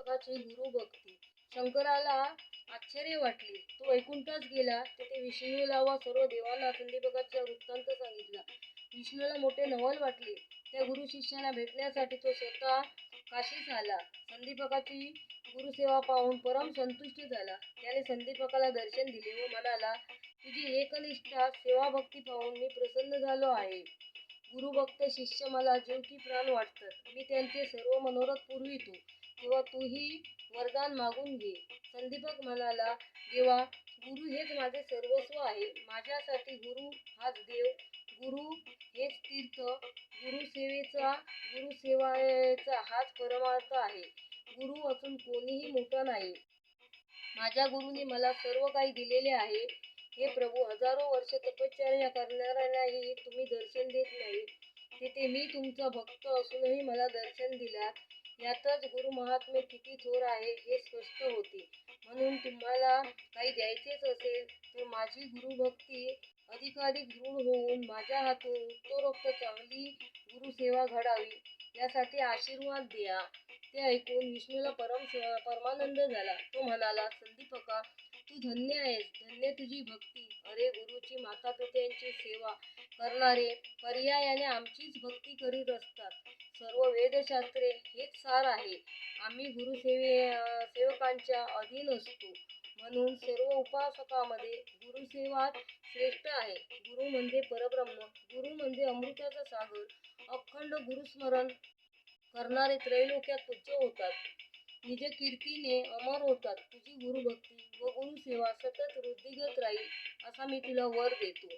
जगाची गुरु भक्ती शंकराला आश्चर्य वाटले. तो ऐकूनच गेला. तेथे विष्णूला व सर्व देवांना संदीपकाचा वृत्तांत सांगितला. विष्णूला मोठे नवल वाटले. त्या गुरु शिष्याला भेटण्यासाठी तो स्वतः काशीस आला संदीपकाची गुरुसेवा पाहून परम संतुष्ट झाला. त्याने संदीपकाला दर्शन दिले व म्हणाला तुझी एकनिष्ठा सेवा भक्ती पाहून मी प्रसन्न झालो आहे. गुरुभक्त शिष्य मला जीव की प्राण वाटतात. मी त्यांचे सर्व मनोरथ पुरवितो. तेव्हा तूही वरदान मागून घे. संदीपक म्हणाला देवा गुरु हेच माझे सर्वस्व आहे. माझ्यासाठी गुरु हाच देव. गुरु हेच तीर्थ. गुरुसेवेचा गुरुसेवाचा हाच परमार्थ आहे. गुरु असून कोणीही मोठा नाही. माझ्या गुरुने मला सर्व काही दिलेले आहे. हे प्रभू हजारो वर्ष तपश्चर्या करणाऱ्यालाही तुम्ही दर्शन देत नाही तिथे मी तुमचा भक्त असूनही मला दर्शन दिलात यातच गुरु महात्मे किती थोर आहे हे स्पष्ट होते. म्हणून तुम्हाला काही द्यायचेच असेल तर माझी गुरुभक्ती अधिकाधिक दृढ होऊन माझ्या हातून उत्तरोक्त चांगली गुरुसेवा घडावी यासाठी आशीर्वाद द्या. ते ऐकून विष्णूला परम परमानंद झाला. तो म्हणाला संदीपका तू धन्य आहेस. धन्य तुझी भक्ती. अरे गुरुची माता पित्यांची सेवा करणारे पर्यायाने आमचीच भक्ती करीत असतात. सर्व वेदशास्त्रे हेच सार आहे. आम्ही गुरुसेवे सेवकांच्या अधीन असतो. म्हणून सर्व उपासकामध्ये गुरुसेवा श्रेष्ठ आहे. गुरु म्हणजे परब्रह्म गुरु म्हणजे अमृताचा सागर. अखंड गुरुस्मरण करणारे त्रैलोक्यात पूज्य होतात. निज कीर्तीने अमर होतात. तुझी गुरुभक्ती व गुरुसेवा सतत वृद्धिगत राहील असा मी तुला वर देतो.